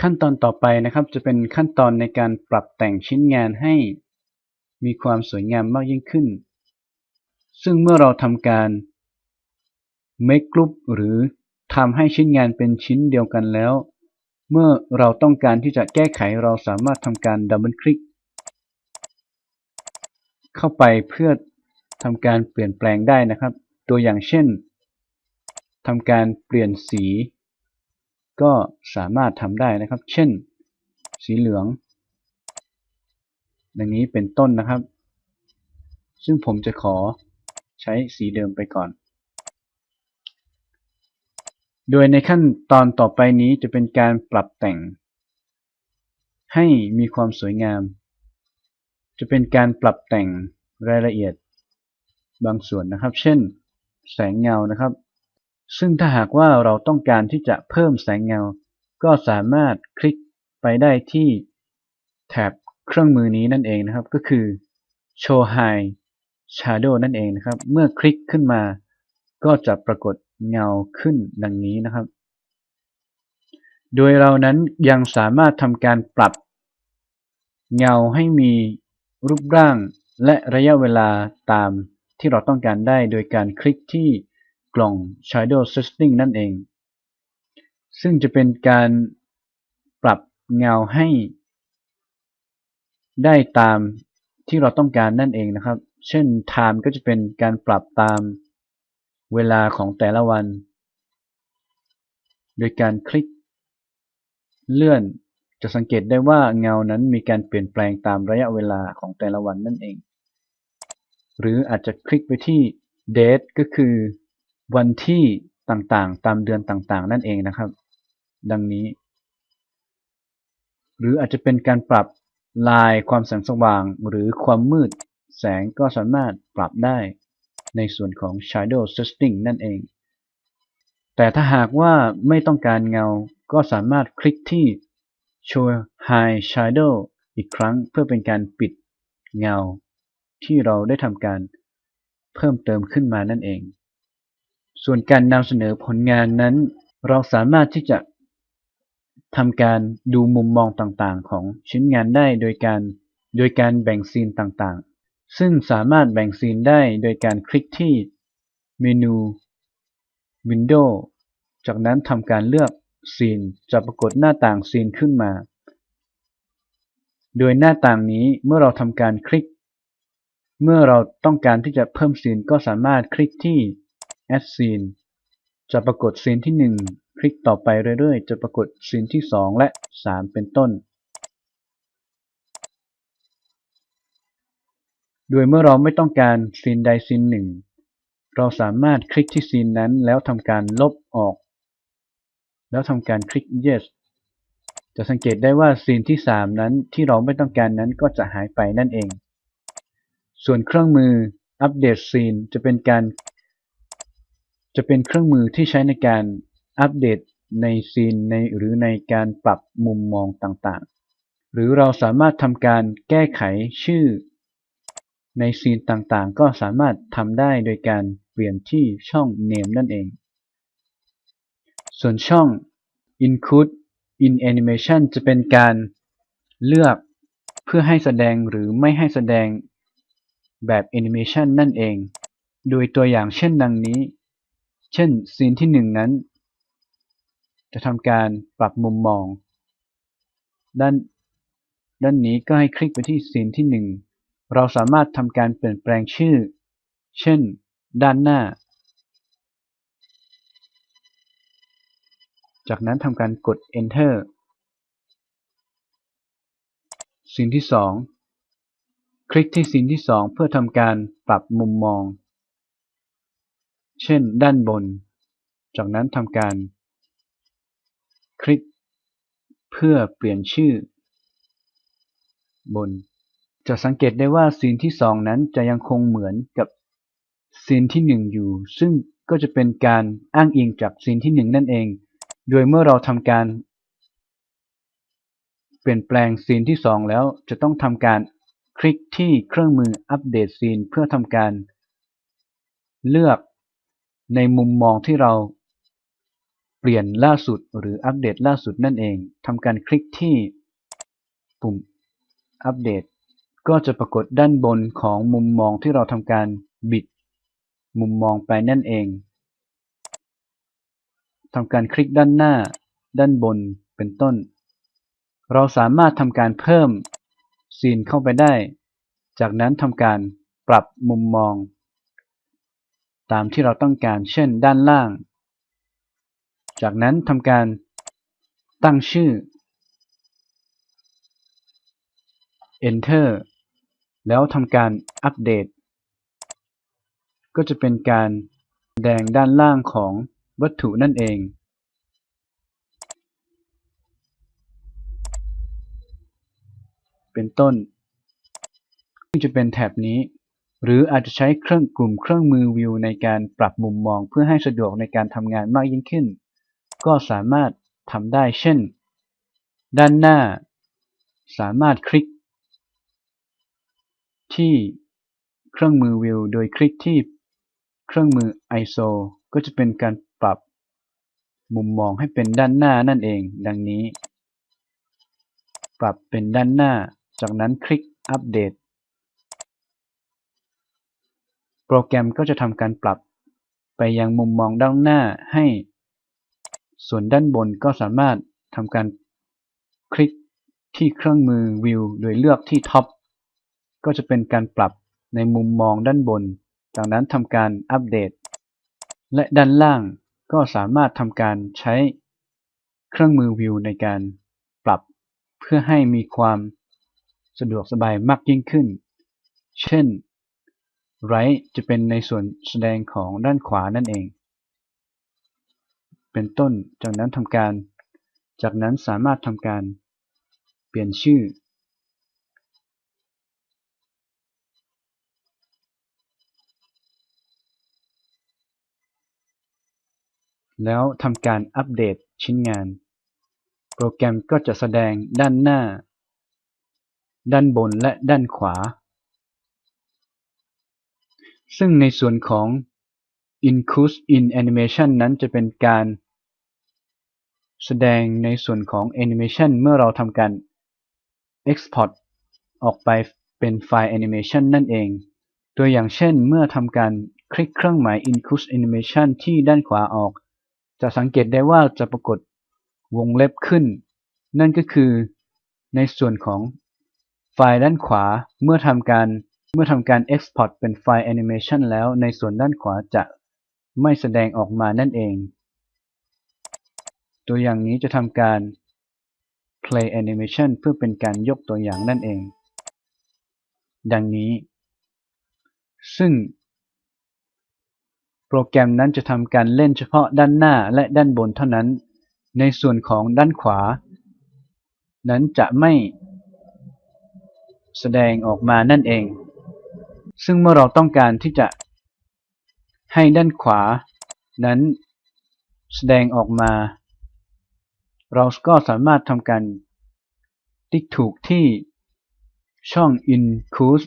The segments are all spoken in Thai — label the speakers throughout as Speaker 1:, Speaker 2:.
Speaker 1: ขั้นตอนต่อไปนะครับจะเป็นขั้นตอนในการปรับแต่งชิ้นงานให้มีความสวยงามมากยิ่งขึ้น ซึ่งเมื่อเราทำการ make group หรือทำให้ชิ้นงานเป็นชิ้นเดียวกันแล้ว เมื่อเราต้องการที่จะแก้ไขเราสามารถทำการดับเบิลคลิกเข้าไปเพื่อทำการเปลี่ยนแปลงได้นะครับ ตัวอย่างเช่นทำการเปลี่ยนสี ก็สามารถทำได้นะครับ เช่น สีเหลือง ดังนี้เป็นต้นนะครับ ซึ่งผมจะขอใช้สีเดิมไปก่อน โดยในขั้นตอนต่อไปนี้จะเป็นการปรับแต่ง ให้มีความสวยงาม จะเป็นการปรับแต่งรายละเอียดบางส่วนนะครับ เช่น แสงเงานะครับ ซึ่งถ้าหากว่าเราต้องการที่จะเพิ่มแสงเงา ก็สามารถคลิกไปได้ที่แถบเครื่องมือนี้นั่นเองนะครับ ก็คือ Show High Shadow นั่นเองนะครับ เมื่อคลิกขึ้นมา ก็จะปรากฏเงาขึ้นดังนี้นะครับ โดยเรานั้นยังสามารถทำการปรับ เงาให้มีรูปร่างและระยะเวลาตามที่เราต้องการได้โดยการคลิกที่ กล่อง Shadow Setting นั่นเอง ซึ่งจะเป็นการปรับเงาให้ ได้ตามที่เราต้องการนั่นเองนะครับ เช่น time ก็จะเป็นการปรับตามเวลาของแต่ละวัน โดยการคลิก เลื่อนจะสังเกตได้ว่าเงานั้นมีการเปลี่ยนแปลงตามระยะเวลาของแต่ละวันนั่นเอง หรืออาจจะคลิกไปที่ date ก็คือ วันที่ต่างๆ ตามเดือนต่างๆ นั่นเองนะครับ ดังนี้ หรืออาจจะเป็นการปรับลายความแสงสว่างหรือความมืดแสงก็สามารถปรับได้ในส่วนของ Shadow Setting นั่นเอง แต่ถ้าหากว่าไม่ต้องการเงาก็สามารถคลิกที่ Show High Shadow อีกครั้งเพื่อเป็นการปิดเงา ที่เราได้ทำการเพิ่มเติมขึ้นมานั่นเอง ส่วนการนำเสนอผลงานนั้น เราสามารถที่จะทำการดูมุมมองต่างๆ ของชิ้นงานได้โดยการโดยการแบ่งซีนต่างๆ ซึ่งสามารถแบ่งซีนได้โดยการคลิกที่เมนู Window จากนั้นทำการเลือกซีนจะปรากฏหน้าต่างซีนขึ้นมา โดยหน้าต่างนี้เมื่อเราทำการคลิก เมื่อเราต้องการที่จะเพิ่มซีนก็สามารถคลิกที่ Add Scene จะปรากฏซีนที่ 1 คลิกต่อไปเรื่อยๆ จะปรากฏซีนที่ 2 และ 3 เป็นต้น โดยเมื่อเราไม่ต้องการซีนใดซีนหนึ่ง เราสามารถคลิกที่ซีนนั้นแล้วทำการลบออก แล้วทำการคลิก yes จะสังเกตได้ว่าซีนที่ 3 นั้นที่เราไม่ต้องการนั้นก็จะหายไปนั่นเอง ส่วนเครื่องมืออัปเดตซีนจะเป็นการ จะเป็นเครื่องมือที่ใช้ในการอัปเดตในซีนในหรือในการปรับมุมมองต่างๆ หรือเราสามารถทำการแก้ไขชื่อ ในซีนต่างๆ ก็สามารถทำได้โดยการเปลี่ยนที่ช่อง name นั่นเอง ส่วนช่อง include in animation จะเป็นการเลือกเพื่อให้แสดงหรือไม่ให้แสดงแบบ animation นั่นเอง โดยตัวอย่างเช่นดังนี้ เช่นซีนที่หนึ่งนั้น จะทำการปรับมุมมอง ด้านด้านนี้ก็ให้คลิกไปที่ซีนที่หนึ่งเราสามารถทำการเปลี่ยนแปลงชื่อ เช่น ด้านหน้า จากนั้นทำการกด Enter ซีนที่ 2 คลิกที่ซีนที่ 2 เพื่อทำการปรับมุมมอง เช่น ด้านบน จากนั้นทำการ คลิก เพื่อเปลี่ยนชื่อ บน จะสังเกตได้ว่าซีนที่ 2 นั้นจะยังคงเหมือนกับซีนที่ 1 อยู่ ซึ่งก็จะเป็นการอ้างอิงจากซีนที่ 1 นั่นเอง โดยเมื่อเราทำการ เปลี่ยนแปลงซีนที่ 2 แล้วจะต้องทำการคลิกที่เครื่องมืออัปเดตซีนเพื่อทำการ เลือก ในมุมมองที่เราปปลี่ยนล่าสุดหรืออัปเดตล่าสุดนั่นเองทำการคลิกที่ปุ่มอัปเดต ก็จะปรากฏด้านบนของมุมมองที่เราทำการบิด มุมมองไปนั่นเองทำการคลิกด้านหน้า ด้านบนเป็นต้น เราสามารถทำการเพิ่มซีนเข้าไปได้ จากนั้นทำการปรับมุมมอง ตามที่เราต้องการเช่นด้านล่าง จากนั้นทำการตั้งชื่อ Enter แล้วทำการอัปเดต ก็จะเป็นการแดงด้านล่างของวัตถุนั่นเอง เป็นต้น ซึ่งจะเป็นแถบนี้ หรืออาจจะใช้เครื่องกลุ่มเครื่องมือวิวในการปรับมุมมองเพื่อให้สะดวกในการทำงานมากยิ่งขึ้น ก็สามารถทำได้เช่น ด้านหน้า สามารถคลิก ที่เครื่องมือวิวโดยคลิกที่เครื่องมือ ISO ก็จะเป็นการปรับมุมมองให้เป็นด้านหน้านั่นเอง ดังนี้ ปรับเป็นด้านหน้า จากนั้นคลิกอัปเดต โปรแกรมก็จะทำการปรับไปยังมุมมองด้านหน้าให้ ส่วนด้านบนก็สามารถทำการคลิกที่เครื่องมือวิวโดยเลือกที่ท็อปก็จะเป็นการปรับในมุมมองด้านบน จากนั้นทำการอัปเดต และด้านล่างก็สามารถทำการใช้เครื่องมือวิวในการปรับเพื่อให้มีความสะดวกสบายมากยิ่งขึ้น เช่น Right จะเป็นในส่วนแสดงของด้านขวานั่นเอง เป็นต้น จากนั้นทำการ จากนั้นสามารถทำการ เปลี่ยนชื่อ แล้วทำการอัปเดตชิ้นงาน โปรแกรมก็จะแสดงด้านหน้า ด้านบนและด้านขวา ซึ่งในส่วนของ Include in Animation นั้นจะเป็นการแสดงในส่วนของ Animation เมื่อเราทำการ Export ออกไปเป็นไฟล์ Animation นั่นเอง ตัวอย่างเช่นเมื่อทำการคลิกเครื่องหมาย Include Animation ที่ด้านขวาออก จะสังเกตได้ว่าจะปรากฏวงเล็บขึ้น นั่นก็คือในส่วนของไฟล์ด้านขวาเมื่อทำการ เมื่อทำการ Export เป็นไฟล์ Animation แล้วในส่วนด้านขวาจะไม่แสดงออกมานั่นเอง ตัวอย่างนี้จะทำการ Play Animation เพื่อเป็นการยกตัวอย่างนั่นเอง ดังนี้ ซึ่ง โปรแกรมนั้นจะทำการเล่นเฉพาะด้านหน้าและด้านบนเท่านั้น ในส่วนของด้านขวา นั้นจะไม่แสดงออกมานั่นเอง ซึ่งเมื่อเราต้องการที่จะให้ด้านขวานั้นแสดงออกมา เราก็สามารถทำการติ๊กถูกที่ช่อง Include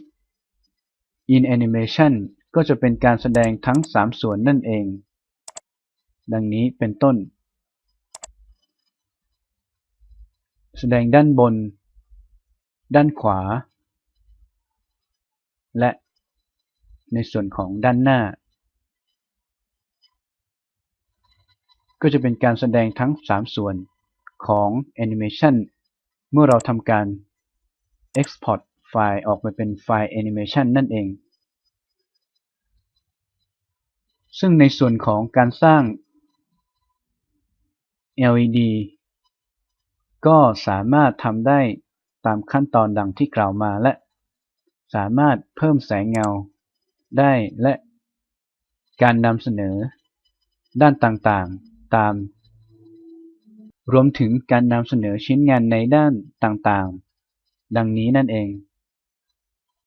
Speaker 1: in Animation ก็จะเป็นการแสดงทั้ง 3 ส่วนนั่นเอง ดังนี้เป็นต้น แสดงด้านบน ด้านขวา และ ในส่วนของด้านหน้า ก็จะเป็นการแสดงทั้ง 3 ส่วนของ Animation เมื่อเราทำการ Export ไฟล์ออกมาเป็นไฟล์ Animation นั่นเอง ซึ่งในส่วนของการสร้าง LED ก็สามารถทำได้ตามขั้นตอนดังที่กล่าวมาและ สามารถเพิ่มแสงเงา ได้และการนำเสนอ ด้านต่างๆ ตาม รวมถึงการนำเสนอชิ้นงานในด้านต่างๆ ดังนี้นั่นเอง